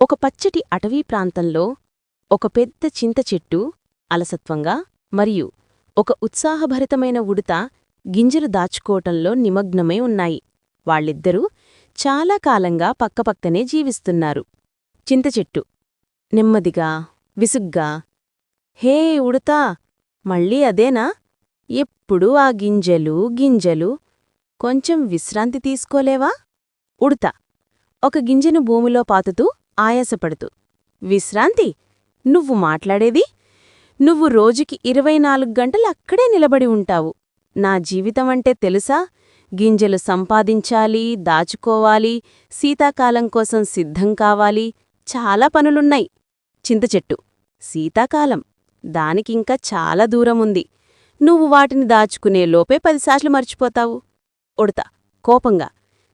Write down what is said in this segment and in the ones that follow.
ఒక పచ్చటి అటవీ ప్రాంతంలో ఒక పెద్ద చింత చెట్టు అలసత్వంగా మరియు ఒక ఉత్సాహభరితమైన ఉడుత గింజలు దాచుకోవటంలో నిమగ్నమై ఉన్నాయి. వాళ్ళిద్దరూ చాలా కాలంగా పక్కపక్కనే జీవిస్తున్నారు. చింతచెట్టు నెమ్మదిగా విసుగ్గా హే ఉడతా మళ్ళీ అదేనా? ఎప్పుడూ ఆ గింజలు గింజలు కొంచెం విశ్రాంతి తీసుకోలేవా? ఉడత ఒక గింజను భూమిలో పాతుతూ ఆయాసపడుతూ విశ్రాంతి నువ్వు మాట్లాడేది? నువ్వు రోజుకి ఇరవై నాలుగు గంటలు అక్కడే నిలబడి ఉంటావు. నా జీవితమంటే తెలుసా? గింజలు సంపాదించాలి దాచుకోవాలి శీతాకాలం కోసం సిద్ధం కావాలి చాలా పనులున్నాయి. చింతచెట్టు శీతాకాలం దానికింకా చాలా దూరముంది. నువ్వు వాటిని దాచుకునే లోపే పదిసార్లు మర్చిపోతావు. ఉడత కోపంగా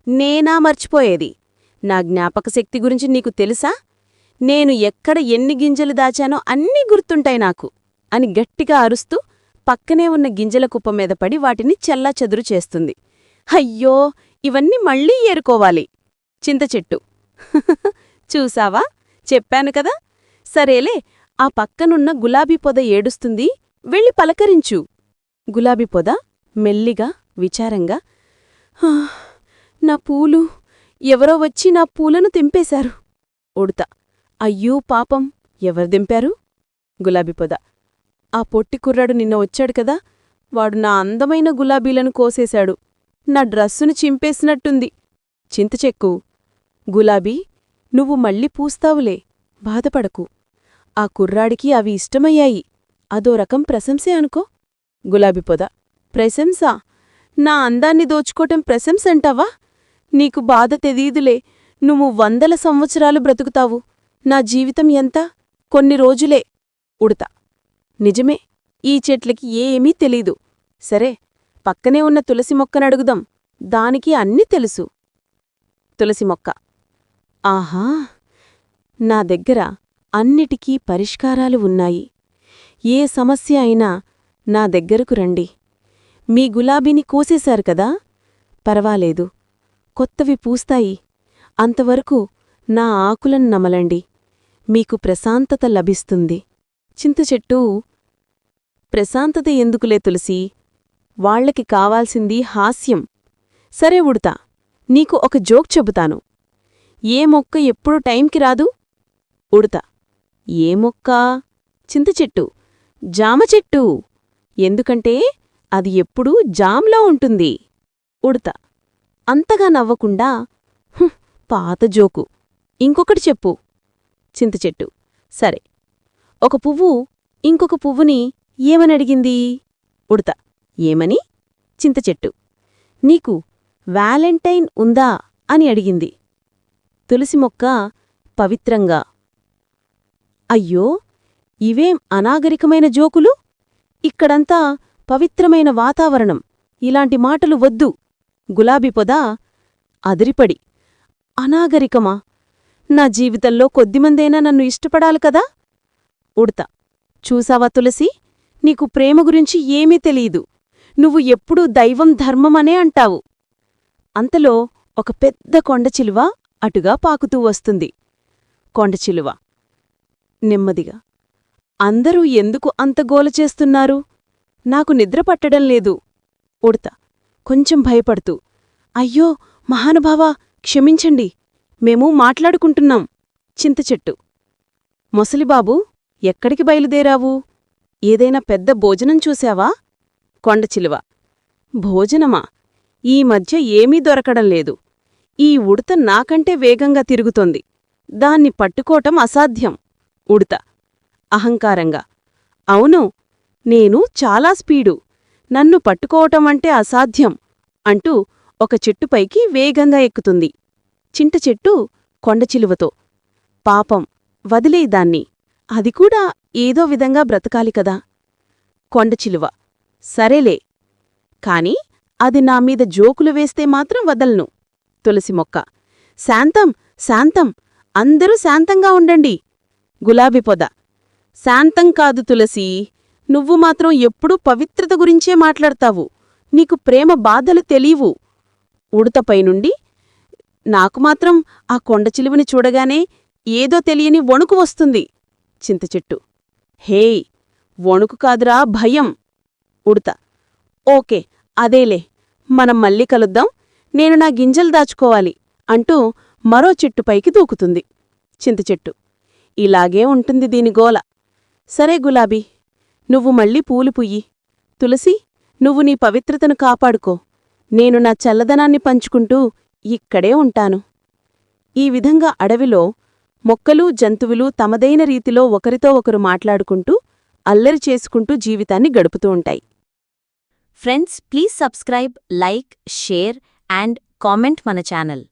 నేనా మర్చిపోయేది? నా జ్ఞాపకశక్తి గురించి నీకు తెలుసా? నేను ఎక్కడ ఎన్ని గింజలు దాచానో అన్నీ గుర్తుంటాయి నాకు అని గట్టిగా అరుస్తూ పక్కనే ఉన్న గింజల కుప్ప మీద పడి వాటిని చెల్లాచెదురు చేస్తుంది. అయ్యో ఇవన్నీ మళ్ళీ ఏరుకోవాలి. చింతచెట్టు చూసావా? చెప్పాను కదా. సరేలే ఆ పక్కనున్న గులాబీ పొద ఏడుస్తుంది వెళ్ళి పలకరించు. గులాబీ పొద మెల్లిగా విచారంగా నా పూలు ఎవరో వచ్చి నా పూలను తెంపేశారు. ఉడత అయ్యో పాపం ఎవరు దింపారు గులాబీ పొద ఆ పొట్టి కుర్రాడు నిన్న వచ్చాడు కదా వాడు నా అందమైన గులాబీలను కోసేశాడు. నా డ్రస్సును చింపేసినట్టుంది. చింతచెక్కు గులాబీ నువ్వు మళ్ళీ పూస్తావులే బాధపడకు. ఆ కుర్రాడికి అవి ఇష్టమయ్యాయి. అదో రకం ప్రశంసే అనుకో. గులాబీ పొద ప్రశంస నా అందాన్ని దోచుకోటం ప్రశంసంటావా నీకు బాధ తెలీదులే. నువ్వు వందల సంవత్సరాలు బ్రతుకుతావు. నా జీవితం ఎంత? కొన్ని రోజులే. ఉడత. నిజమే ఈ చెట్లకి ఏమీ తెలీదు. సరే పక్కనే ఉన్న తులసి మొక్కనడుగుదాం దానికి అన్నీ తెలుసు. తులసి మొక్క. ఆహా! నా దగ్గర అన్నిటికీ పరిష్కారాలు ఉన్నాయి. ఏ సమస్య అయినా నా దగ్గరకు రండి. మీ గులాబీని కోసేశారు కదా? పర్వాలేదు. కొత్తవి పూస్తాయి. అంతవరకు నా ఆకులను నమలండి. మీకు ప్రశాంతత లభిస్తుంది. చింతచెట్టు ప్రశాంతత ఎందుకులే తులసి? వాళ్ళకి కావాల్సింది హాస్యం. సరే ఉడతా నీకు ఒక జోక్ చెబుతాను. ఏ మొక్క ఎప్పుడు టైంకి రాదు? ఉడతా ఏ మొక్క? చింతచెట్టు జామ చెట్టు. ఎందుకంటే అది ఎప్పుడూ జామ్లో ఉంటుంది. ఉడత. అంతగా నవ్వకుండా పాత జోకు. ఇంకొకటి చెప్పు. చింతచెట్టు సరే. ఒక పువ్వు ఇంకొక పువ్వుని ఏమనడిగింది ఉడత. ఏమని? చింతచెట్టు నీకు వ్యాలెంటైన్ ఉందా అని అడిగింది. తులసి మొక్క పవిత్రంగా. అయ్యో ఇవేం అనాగరికమైన జోకులు? ఇక్కడంతా పవిత్రమైన వాతావరణం. ఇలాంటి మాటలు వద్దు. గులాబీ పొద అదిరిపడి. అనాగరికమా? నా జీవితంలో కొద్దిమందైనా నన్ను ఇష్టపడాలి కదా? ఉడత. చూసావా తులసి? నీకు ప్రేమ గురించి ఏమీ తెలీదు. నువ్వు ఎప్పుడూ దైవం ధర్మమనే అంటావు. అంతలో ఒక పెద్ద కొండచిలువ అటుగా పాకుతూ వస్తుంది. కొండచిలువ నెమ్మదిగా. అందరూ ఎందుకు అంత గోల చేస్తున్నారు? నాకు నిద్ర పట్టడం లేదు. ఉడత. కొంచెం భయపడుతూ అయ్యో మహానుభావా క్షమించండి. మేము మాట్లాడుకుంటున్నాం. చింతచెట్టు ముసలిబాబు ఎక్కడికి బయలుదేరావు? ఏదైనా పెద్ద భోజనం చూశావా? కొండచిలువ భోజనమా? ఈ మధ్య ఏమీ దొరకడం లేదు. ఈ ఉడత నాకంటే వేగంగా తిరుగుతోంది. దాన్ని పట్టుకోవటం అసాధ్యం. ఉడత. అహంకారంగా. అవును నేను చాలా స్పీడు. నన్ను పట్టుకోవటమంటే అసాధ్యం అంటూ ఒక చెట్టుపైకి వేగంగా ఎక్కుతుంది. చింట చెట్టు కొండచిలువతో పాపం వదిలేదాన్ని అది కూడా ఏదో విధంగా బ్రతకాలి కదా. కొండచిలువ సరేలే. కాని అది నా మీద జోకులు వేస్తే మాత్రం వదలను. తులసి మొక్క. శాంతం శాంతం. అందరూ శాంతంగా ఉండండి. గులాబీ పొద. శాంతం కాదు తులసీ. నువ్వు మాత్రం ఎప్పుడూ పవిత్రత గురించే మాట్లాడతావు. నీకు ప్రేమ బాధలు తెలీవు ఉడతపై నుండి నాకు మాత్రం ఆ కొండచిలువని చూడగానే ఏదో తెలియని వణుకు వస్తుంది. చింతచెట్టు హేయ్ వణుకు కాదురా భయం. ఉడత. ఓకే అదేలే. మనం మళ్ళీ కలుద్దాం. నేను నా గింజలు దాచుకోవాలి అంటూ మరో చెట్టుపైకి దూకుతుంది. చింతచెట్టు ఇలాగే ఉంటుంది దీని గోల. సరే గులాబీ నువ్వు మళ్ళీ పూలు పుయ్యి తులసి నువ్వు నీ పవిత్రతను కాపాడుకో. నేను నా చల్లదనాన్ని పంచుకుంటూ ఇక్కడే ఉంటాను. ఈ విధంగా అడవిలో మొక్కలు జంతువులు తమదైన రీతిలో ఒకరితో ఒకరు మాట్లాడుకుంటూ అల్లరి చేసుకుంటూ జీవితాన్ని గడుపుతూ ఉంటాయి. Friends please subscribe like share and comment మన ఛానల్.